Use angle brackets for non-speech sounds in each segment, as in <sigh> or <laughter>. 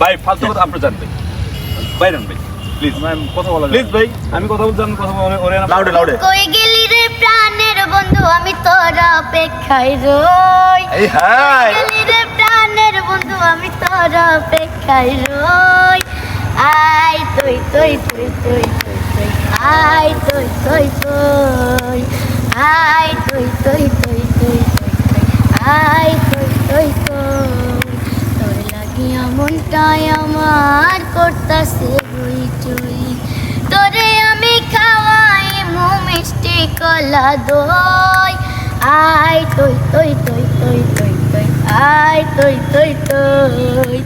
ভাই ফালতু কথা আপনি জানবেন বাইরেন ভাই প্লিজ কথা বলা প্লিজ ভাই। আমি কথা বলতে আমি কথা বলে ওরে লাউডে লাউডে কই গেলি রে প্রাণের বন্ধু? আমি তোর অপেক্ষায় রই। এই হাই। গেলি রে প্রাণের বন্ধু? আমি তোর অপেক্ষায় রই। আই তুই তুই তুই তুই তুই তুই। আই তুই তুই তুই আই তুই তুই তুই তোর লাগিয়া মনটাই আমার করতাছে হই চুই তোরে আমি খাওয়াই মু মিষ্টি কলা দই আই তুই তুই তুই তুই তুই তুই আই তুই তুই তুই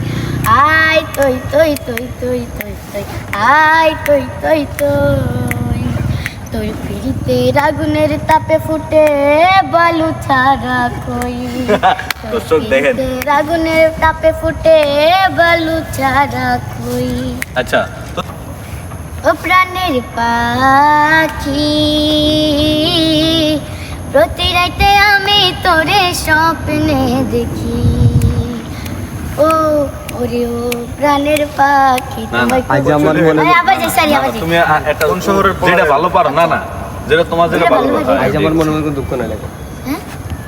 আই তুই তুই তুই তুই তুই তুই আই তুই তুই তুই তোর পিড়িতে আগুনের তাপে ফুটে বালু ছাড়া কই দর্শক <laughs> দেখেন। আগুনের তাপে ফুটে বালু ছাড়া কই আচ্ছা ও প্রাণের পাখি প্রতি রাইতে আমি তোরে স্বপ্নে দেখি ও ওরে ও প্রাণের পাখি না, না, তোমায় আজ আমার মনে আরে, আবার যাই সারি আবার যাই। তুমি একটা কোন শহরের যেটা ভালো পারো না না যেটা তোমার যেটা যেটা ভালো ভালো আজ আমার মনে মনে দুঃখ না লাগে। হ্যাঁ?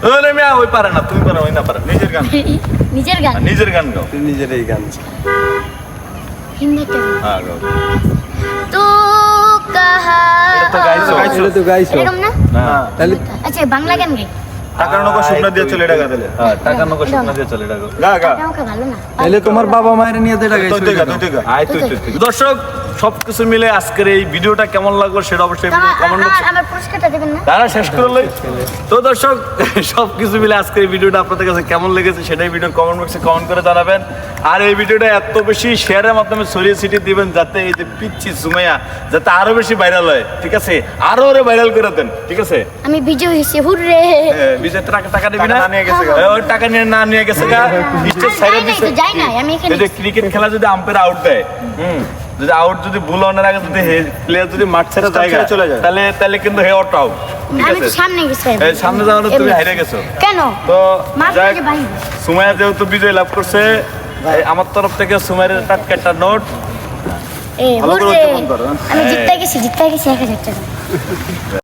ওরে মিয়া ওই পারে না তুমি পারো ওই না পারে নিজের গান। <laughs> নিজের গান? আর নিজের গান গাও। তুই নিজের এই গান। হিন্দি হ্যাঁ গাও। তু কাহা এটা তো গাইছো, গাইছো। তো গাইছো। এরকম না? না। তাহলে আচ্ছা বাংলা গান গাই। টাকার নৌকা শুকনা দিয়ে চলে এটা গাদলে হ্যাঁ টাকা নৌকা শুকনা দিয়ে চলে ডাকো। গা গা। এটা আমাকে ভালো না। তাহলে তোমার বাবা মায়ের নিয়ে তো এটা তুই গাইছো তুই গা তুই তুই গা। আয় তুই তুই তুই। দর্শক সবকিছু মিলে আজকের এই ভিডিওটা কেমন লাগল সেটা অবশ্যই কমেন্ট আমার- আমার পুরস্কারটা দেবেন না? তারা শেষ করলে তো দর্শক সবকিছু মিলে আজকের এই ভিডিওটা আপনাদের কাছে কেমন লেগেছে সেটাই ভিডিওর কমেন্ট বক্সে কমেন্ট করে জানাবেন। আর এই ভিডিওটা এত বেশি শেয়ারের মাধ্যমে ছড়িয়ে ছিটিয়ে দিবেন যাতে এই যে পিচ্ছি সুমাইয়া যাতে আরও বেশি ভাইরাল হয় ঠিক আছে? আরও ওরে ভাইরাল করে দেন ঠিক আছে? আমি বিজয় হয়েছি হুররে! বিজয় টাকা টাকা দিবি না? ওই টাকা নিয়ে না নিয়ে গেছে গা। <laughs> সাইডে দিছে। যাই আমি এখানে এই ক্রিকেট খেলা যদি আম্পায়ার আউট দেয় হুম যদি আউট যদি ভুল হওয়ার আগে যদি প্লেয়ার যদি মাঠ ছেড়ে জায়গা চলে যায়। তাহলে তাহলে কিন্তু হে আউট আউট ঠিক আছে? সামনে গেছি সামনে যাওয়ার তুমি। হাইরে গেছো। কেন? তো। সুমাইয়া যেহেতু বিজয় লাভ করছে আমার তরফ থেকে সুমাইয়ের টাটকা একটা নোট করো, হ্যাঁ? আমি জিততে গেছি জিততে গেছি এক হাজার টাকা। <laughs>